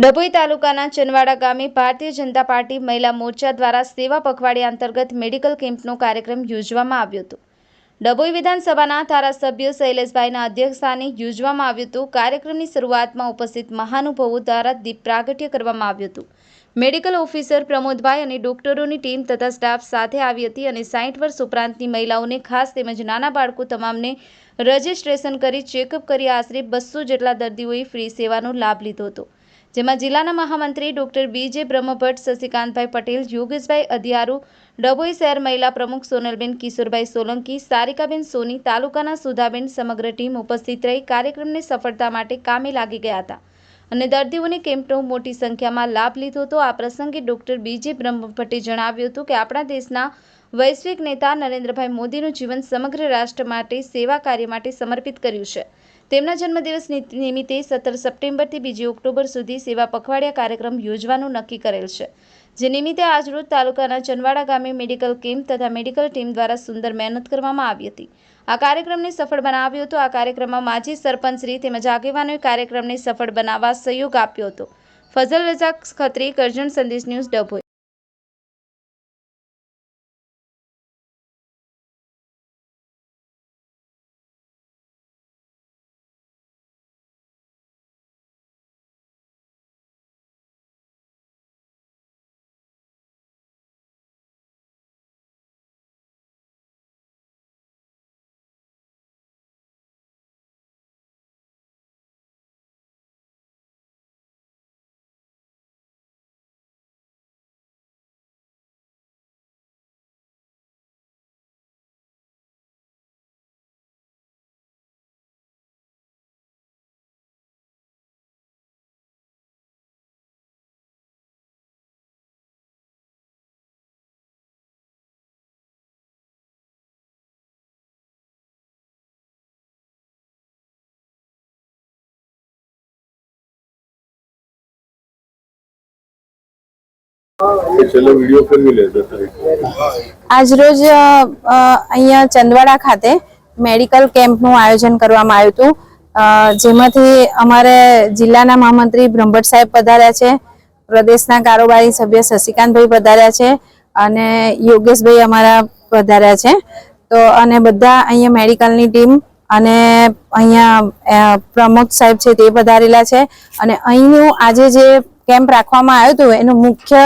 ડભોઈ તાલુકાના ચનવાડા ગામે ભારતીય જનતા પાર્ટી મહિલા મોરચા દ્વારા સેવા પખવાડિયા અંતર્ગત મેડિકલ કેમ્પનો કાર્યક્રમ યોજવામાં આવ્યો હતો. ડભોઈ વિધાનસભાના ધારાસભ્ય શૈલેષભાઈના અધ્યક્ષસ્થાને યોજવામાં આવ્યું હતું. કાર્યક્રમની શરૂઆતમાં ઉપસ્થિત મહાનુભાવો દ્વારા દીપ પ્રાગટ્ય કરવામાં આવ્યું હતું. મેડિકલ ઓફિસર પ્રમોદભાઈ અને ડોક્ટરોની ટીમ તથા સ્ટાફ સાથે આવી હતી અને સાઠ વર્ષ ઉપરાંતની મહિલાઓને ખાસ તેમજ નાના બાળકો તમામને રજીસ્ટ્રેશન કરી ચેકઅપ કરી આશરે બસો જેટલા દર્દીઓએ ફ્રી સેવાનો લાભ લીધો હતો. જેમાં જિલ્લાના મહામંત્રી ડોક્ટર બીજે બ્રહ્મભટ્ટ, શશિકાંતભાઈ પટેલ, યોગેશભાઈ અધિયારુ, ડભોઈ શહેર મહિલા પ્રમુખ સોનલબેન કિશોરભાઈ સોલંકી, સારિકાબેન સોની, તાલુકાના સુધાબેન સમગ્ર ટીમ ઉપસ્થિત રહી કાર્યક્રમની સફળતા માટે કામે લાગી ગયા હતા અને દર્દીઓને કેમ્પનો મોટી સંખ્યામાં લાભ લીધો હતો. આ પ્રસંગે ડોક્ટર બીજે બ્રહ્મભટ્ટે જણાવ્યું હતું કે, આપણા દેશના વૈશ્વિક નેતા નરેન્દ્રભાઈ મોદીનું જીવન સમગ્ર રાષ્ટ્ર માટે સેવા કાર્ય માટે સમર્પિત કર્યું છે. તેમના જન્મદિવસ નિમિત્તે સત્તર સપ્ટેમ્બરથી બીજી ઓક્ટોબર સુધી સેવા પખવાડિયા કાર્યક્રમ યોજવાનું નક્કી કરેલ છે. જે નિમિત્તે આજરોજ તાલુકાના ચનવાડા ગામે મેડિકલ કેમ્પ તથા મેડિકલ ટીમ દ્વારા સુંદર મહેનત કરવામાં આવી હતી. આ કાર્યક્રમને સફળ બનાવ્યો હતો. આ કાર્યક્રમમાં માજી સરપંચશ્રી તેમજ આગેવાનોએ કાર્યક્રમને સફળ બનાવવા સહયોગ આપ્યો હતો. ફઝલ રજાક ખત્રી, કરજણ સંદેશ ન્યૂઝ ડભોઈ. આજરોજ અ, અ, અહીંયા ચંદવાડા ખાતે મેડિકલ કેમ્પનું આયોજન કરવામાં આવ્યું હતું. જેમાંથી અમારે જિલ્લાના મહામંત્રી બ્રહ્મભટ્ટ સાહેબ પધાર્યા છે પ્રદેશના કારોબારી સભ્ય શશિકાંતભાઈ પધાર્યા છે અને યોગેશભાઈ અમારા પધાર્યા છે. તો અને બધા અહીંયા મેડિકલની ટીમ અને અહીંયા પ્રમોદ સાહેબ છે તે પધારેલા છે. અને અહીંનું આજે જે કેમ્પ રાખવામાં આવ્યો હતો, એનો મુખ્ય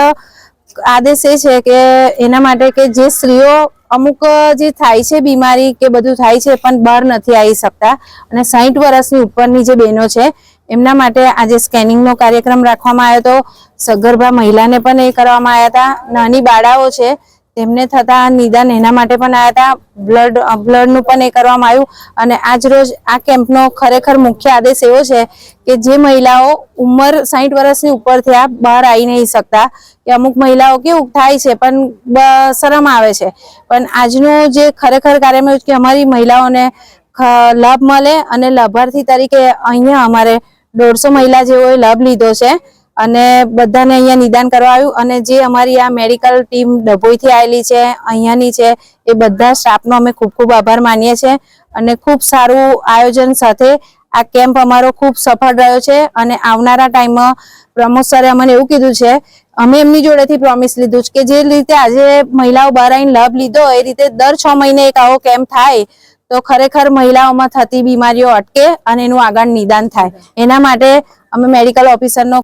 આદેશ એ છે કે એના માટે કે જે સ્ત્રીઓ અમુક જે થાય છે બીમારી કે બધું થાય છે, પણ બહાર નથી આવી શકતા. અને સાહીઠ વર્ષની ઉપરની જે બહેનો છે, એમના માટે આજે સ્કેનિંગનો કાર્યક્રમ રાખવામાં આવ્યો હતો. સગર્ભા મહિલાને પણ એ કરવામાં આવ્યા હતા. નાની બાળાઓ છે તેમને થતા નિદાન એના માટે પણ આવ્યા હતા. બ્લડ બ્લડનું પણ એ કરવામાં આવ્યું. અને આજ રોજ આ કેમ્પનો ખરેખર મુખ્ય આદેશ એવો છે કે જે મહિલાઓ ઉંમર સાહીઠ વર્ષની ઉપર થયા બહાર આવી નહીં શકતા. કે અમુક મહિલાઓ કેવું થાય છે, પણ શરમ આવે છે. પણ આજનું જે ખરેખર કાર્યમાં કે અમારી મહિલાઓને લાભ મળે અને લાભાર્થી તરીકે અહીંયા અમારે દોઢસો મહિલા જેઓએ લાભ લીધો છે. અને બધાને અહીંયા નિદાન કરવા આવ્યું. અને જે અમારી આ મેડિકલ ટીમ ડભોઈથી આવેલી છે, અહીંયાની છે, એ બધા સ્ટાફનો અમે ખૂબ ખૂબ આભાર માનીએ છીએ. અને ખૂબ સારું આયોજન સાથે આ કેમ્પ અમારો ખૂબ સફળ રહ્યો છે. અને આવનારા ટાઈમમાં પ્રમોદ સરે અમને એવું કીધું છે, અમે એમની જોડેથી પ્રોમિસ લીધું છે કે જે રીતે આજે મહિલાઓ બહાર આવીને લાભ લીધો, એ રીતે દર છ મહિને એક આવો કેમ્પ થાય, તો ખરેખર મહિલાઓમાં થતી બીમારીઓ અટકે અને એનું આગળ નિદાન થાય. એના માટે અમે મેડિકલ ઓફિસરનો